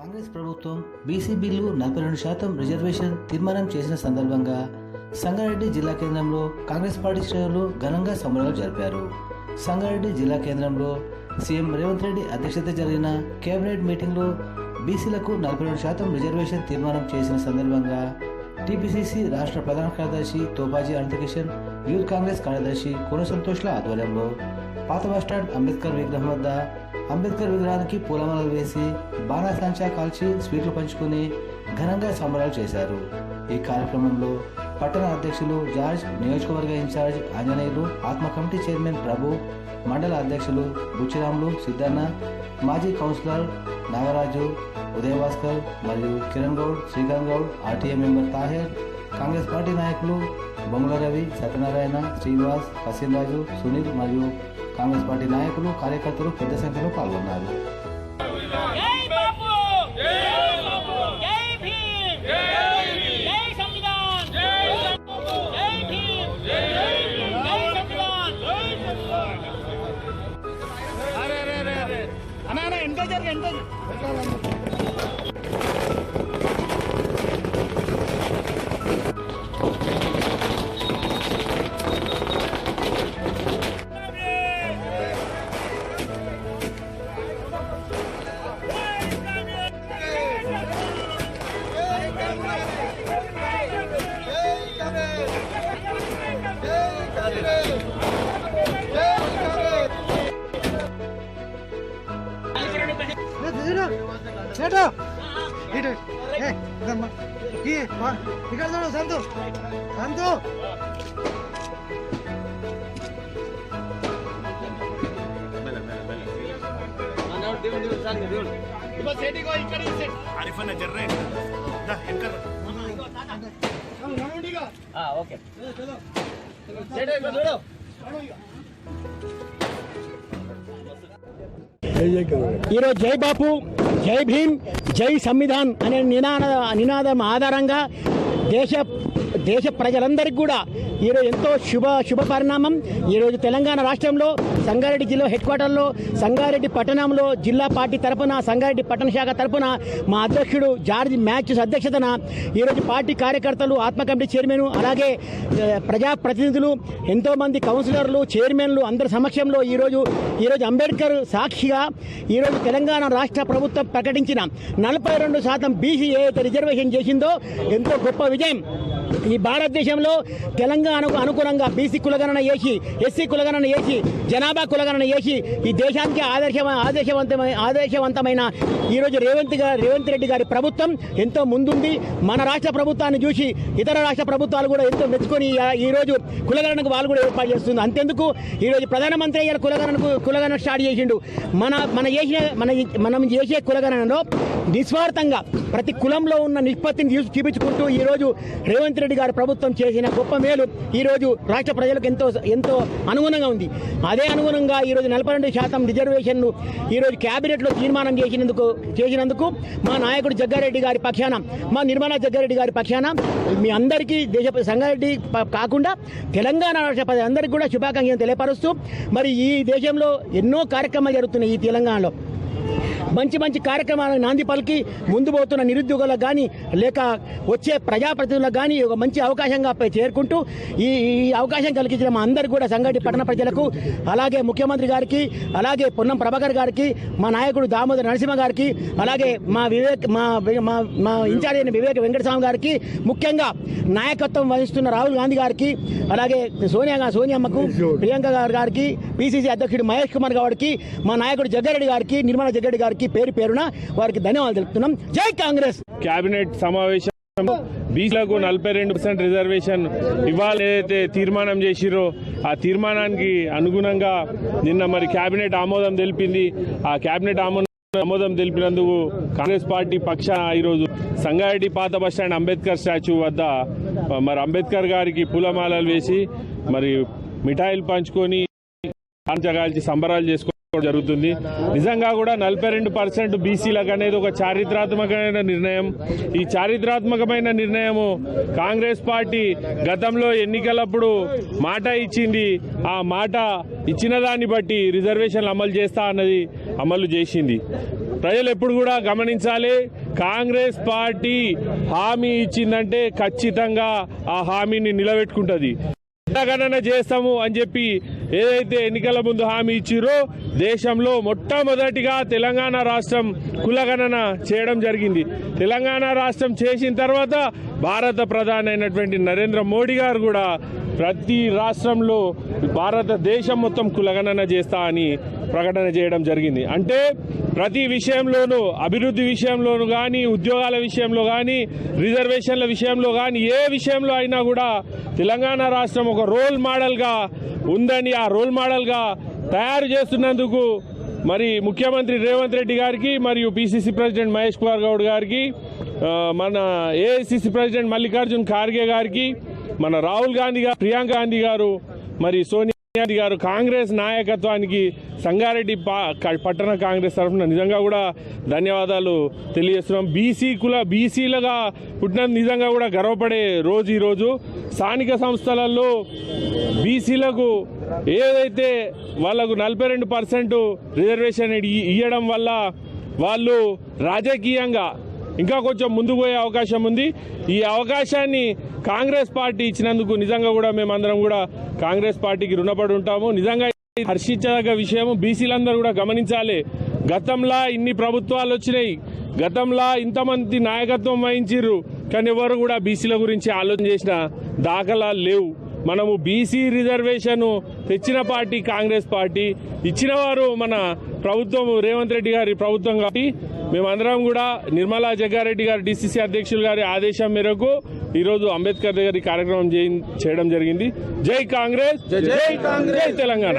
కాంగ్రెస్ ప్రభుత్వం BC bill నలభై రెండు శాతం రిజర్వేషన్ తీర్మానం చేసిన సందర్భంగా సంగారెడ్డి జిల్లా కేంద్రంలో కాంగ్రెస్ పార్టీ శ్రేణులు ఘనంగా సంబరాలు జరిపారు. సంగారెడ్డి జిల్లా కేంద్రంలో సీఎం రేవంత్ రెడ్డి అధ్యక్షత జరిగిన కేబినెట్ మీటింగ్లో బీసీలకు నలభై రెండు శాతం రిజర్వేషన్ తీర్మానం చేసిన సందర్భంగా టీపీసీసీ రాష్ట్ర ప్రధాన కార్యదర్శి తోపాజీ అనంతకిషన్ యూత్ కాంగ్రెస్ కార్యదర్శి కోన సంతోష్ల ఆధ్వర్యంలో పాత బస్టాండ్ అంబేద్కర్ విగ్రహం వద్ద అంబేద్కర్ విగ్రహానికి పూలమాలలు వేసి బాణాసంచా కాల్చి స్వీట్లు పంచుకుని ఘనంగా సంబరాలు చేశారు. ఈ కార్యక్రమంలో పట్టణ అధ్యక్షులు జార్జ్ నియోజకవర్గ ఇన్ఛార్జ్ ఆంజనేయులు ఆత్మ కమిటీ చైర్మన్ ప్రభు మండల అధ్యక్షులు బుచ్చిరాములు సిద్ధన్న మాజీ కౌన్సిలర్ నాగరాజు ఉదయభాస్కర్ మరియు Kiran Goud Srikanth Goud RTA member Taher Congress party నాయకులు బొమ్మల రవి సత్యనారాయణ శ్రీనివాస్ కసిన్ సునీల్ మరియు కాంగ్రెస్ పార్టీ నాయకులు కార్యకర్తలు పెద్ద సంఖ్యలో పాల్గొన్నారు. జై జరిగి ఇటు ఏ ఇక్కడ చూడు సంతు సంతు ఆరిఫన్న జర్రే ఈరోజు జై బాపు జై భీమ్ జై సంవిధాన్ అనే నినాద నినాదం ఆధారంగా దేశ దేశ ప్రజలందరికీ కూడా ఈరోజు ఎంతో శుభ శుభ పరిణామం. ఈరోజు తెలంగాణ రాష్ట్రంలో సంగారెడ్డి జిల్లా హెడ్ క్వార్టర్లో సంగారెడ్డి పట్టణంలో జిల్లా పార్టీ తరపున సంగారెడ్డి పట్టణ శాఖ తరపున మా అధ్యక్షుడు జార్జ్ మ్యాథ్యూస్ అధ్యక్షతన ఈరోజు పార్టీ కార్యకర్తలు ఆత్మ కమిటీ చైర్మన్ అలాగే ప్రజాప్రతినిధులు ఎంతోమంది కౌన్సిలర్లు చైర్మన్లు అందరి సమక్షంలో ఈరోజు ఈరోజు అంబేద్కర్ సాక్షిగా ఈరోజు తెలంగాణ రాష్ట్ర ప్రభుత్వం ప్రకటించిన నలభై రెండు శాతం బీసీ ఏదైతే రిజర్వేషన్ చేసిందో ఎంతో గొప్ప విజయం. ఈ భారతదేశంలో తెలంగాణకు అనుగుణంగా బీసీ కులగణన చేసి ఎస్సీ కులగణన చేసి జనాభా కులగణన చేసి ఈ దేశానికి ఆదర్శ ఆదేశవంతమైన ఆదర్శవంతమైన ఈరోజు రేవంత్ గారు రేవంత్ రెడ్డి గారి ప్రభుత్వం ఎంతో ముందుంది. మన రాష్ట్ర ప్రభుత్వాన్ని చూసి ఇతర రాష్ట్ర ప్రభుత్వాలు కూడా ఎంతో మెచ్చుకొని ఈ- ఈరోజు కులగణనకు వాళ్ళు కూడా ఏర్పాటు చేస్తుంది అంతెందుకు ఈరోజు ప్రధానమంత్రి అయ్యారు కులగణనకు కులగణన స్టార్ట్ చేసిండు. మన మన చేసిన మన మనం చేసే కులగణనలో నిస్వార్థంగా ప్రతి కులంలో ఉన్న నిష్పత్తిని చూసి చూపించుకుంటూ ఈరోజు రేవంత్ రెడ్డి గారు ప్రభుత్వం చేసిన గొప్ప మేలు ఈరోజు రాష్ట్ర ప్రజలకు ఎంతో ఎంతో అనుగుణంగా ఉంది. అదే అనుగుణంగా ఈరోజు నలభై రెండు శాతం రిజర్వేషన్ను ఈరోజు క్యాబినెట్లో తీర్మానం చేసినందుకు చేసినందుకు మా నాయకుడు జగ్గారెడ్డి గారి పక్షాన మా నిర్మలా జగ్గారెడ్డి గారి పక్షాన మీ అందరికీ దేశ సంగారెడ్డి కాకుండా తెలంగాణ రాష్ట్ర ప్రజలందరికీ కూడా శుభాకాంక్షలు తెలియపరుస్తూ మరి ఈ దేశంలో ఎన్నో కార్యక్రమాలు జరుగుతున్నాయి ఈ తెలంగాణలో. మంచి మంచి కార్యక్రమాలకు నాంది పలికి ముందు పోతున్న నిరుద్యోగులకు కానీ లేక వచ్చే ప్రజాప్రతినిధులకు కానీ ఒక మంచి అవకాశంగా చేరుకుంటూ ఈ ఈ అవకాశం కలిగించిన మా అందరు కూడా సంగటి పట్టణ ప్రజలకు అలాగే ముఖ్యమంత్రి గారికి అలాగే పొన్నం ప్రభాకర్ గారికి మా నాయకుడు దామోదర్ నరసింహ గారికి అలాగే మా వివేక్ మా మా మా ఇన్ఛార్జ్ అయిన వివేక్ వెంకటస్వామి గారికి ముఖ్యంగా నాయకత్వం వహిస్తున్న రాహుల్ గాంధీ గారికి అలాగే సోనియా సోనియామ్మకు సోనియమ్మకు ప్రియాంక గారి గారికి పిసిసి అధ్యక్షుడు మహేష్ కుమార్ గారికి మా నాయకుడు జగ్గారెడ్డి గారికి నిర్మలా జగ్గారెడ్డి గారికి పేరు పేరున వారికి ధన్యవాదాలు తెలుపుతున్నాం. జై కాంగ్రెస్! కేబినెట్ సమావేశం బీసీలకు నలభై రెండు పర్సెంట్ రిజర్వేషన్ ఇవ్వాలి ఏదైతే తీర్మానం చేసిరో ఆ తీర్మానానికి అనుగుణంగా నిన్న మరి కేబినెట్ ఆమోదం తెలిపింది. ఆ కేబినెట్ ఆమోదం ఆమోదం తెలిపినందుకు కాంగ్రెస్ పార్టీ పక్షాన ఈరోజు సంగారెడ్డి పాత బస్టాండ్ అంబేద్కర్ స్టాచ్యూ వద్ద మరి అంబేద్కర్ గారికి పూలమాలలు వేసి మరి మిఠాయిలు పంచుకొని కాల్చి సంబరాలు చేసుకొని జరుగుతుంది. నిజంగా కూడా నలభై రెండు పర్సెంట్ బీసీలకు అనేది ఒక చారిత్రాత్మకమైన నిర్ణయం. ఈ చారిత్రాత్మకమైన నిర్ణయము కాంగ్రెస్ పార్టీ గతంలో ఎన్నికలప్పుడు మాట ఇచ్చింది. ఆ మాట ఇచ్చిన దాన్ని బట్టి రిజర్వేషన్లు అమలు చేస్తా అన్నది అమలు చేసింది. ప్రజలు ఎప్పుడు కూడా గమనించాలి కాంగ్రెస్ పార్టీ హామీ ఇచ్చిందంటే ఖచ్చితంగా ఆ హామీని నిలబెట్టుకుంటుంది. కులగణన చేస్తాము అని చెప్పి ఏదైతే ఎన్నికల ముందు హామీ ఇచ్చిరో దేశంలో మొట్టమొదటిగా తెలంగాణ రాష్ట్రం కులగణన చేయడం జరిగింది. తెలంగాణ రాష్ట్రం చేసిన తర్వాత భారత ప్రధాని అయినటువంటి నరేంద్ర మోడీ గారు కూడా ప్రతి రాష్ట్రంలో భారతదేశం మొత్తం కులగణన చేస్తా అని ప్రకటన చేయడం జరిగింది. అంటే ప్రతి విషయంలోనూ అభివృద్ధి విషయంలోనూ కానీ ఉద్యోగాల విషయంలో కానీ రిజర్వేషన్ల విషయంలో కానీ ఏ విషయంలో అయినా కూడా తెలంగాణ రాష్ట్రం ఒక రోల్ మోడల్గా ఉందని ఆ రోల్ మోడల్గా తయారు చేస్తున్నందుకు మరి ముఖ్యమంత్రి రేవంత్ రెడ్డి గారికి మరియు పిసిసి ప్రెసిడెంట్ మహేష్ కుమార్ గౌడ్ గారికి మన ఏఐసిసి ప్రెసిడెంట్ మల్లికార్జున్ ఖార్గే గారికి మన రాహుల్ గాంధీ గారు ప్రియాంక గాంధీ గారు మరి సోనియా గాంధీ గారు కాంగ్రెస్ నాయకత్వానికి సంగారెడ్డి క- పట్టణ కాంగ్రెస్ తరఫున నిజంగా కూడా ధన్యవాదాలు తెలియజేస్తున్నాం. బీసీ కుల బీసీలుగా పుట్టిన నిజంగా కూడా గర్వపడే రోజు ఈరోజు. స్థానిక సంస్థలలో బీసీలకు ఏదైతే వాళ్ళకు నలభై రెండు పర్సెంట్ రిజర్వేషన్ ఇవ్వడం వల్ల వాళ్ళు రాజకీయంగా ఇంకా కొంచెం ముందుకు పోయే అవకాశం ఉంది. ఈ అవకాశాన్ని కాంగ్రెస్ పార్టీ ఇచ్చినందుకు నిజంగా కూడా మేమందరం కూడా కాంగ్రెస్ పార్టీకి రుణపడి ఉంటాము. నిజంగా హర్షించదగ్గ విషయం. బీసీలందరూ కూడా గమనించాలి. గతంలో ఇన్ని ప్రభుత్వాలు వచ్చినాయి. గతంలో ఇంతమంది నాయకత్వం వహించిర్రు. కానీ ఎవరు కూడా బీసీల గురించి ఆలోచన చేసిన దాఖలా లేవు. మనము బీసీ రిజర్వేషన్ తెచ్చిన పార్టీ కాంగ్రెస్ పార్టీ. ఇచ్చిన వారు మన ప్రభుత్వం రేవంత్ రెడ్డి గారి ప్రభుత్వం కాబట్టి మేమందరం కూడా నిర్మలా జగ్గారెడ్డి గారి డిసిసి అధ్యక్షులు గారి ఆదేశం మేరకు ఈరోజు అంబేద్కర్ దగ్గర ఈ కార్యక్రమం చేయ- చేయడం జరిగింది. జై కాంగ్రెస్ జై కాంగ్రెస్. జై తెలంగాణ.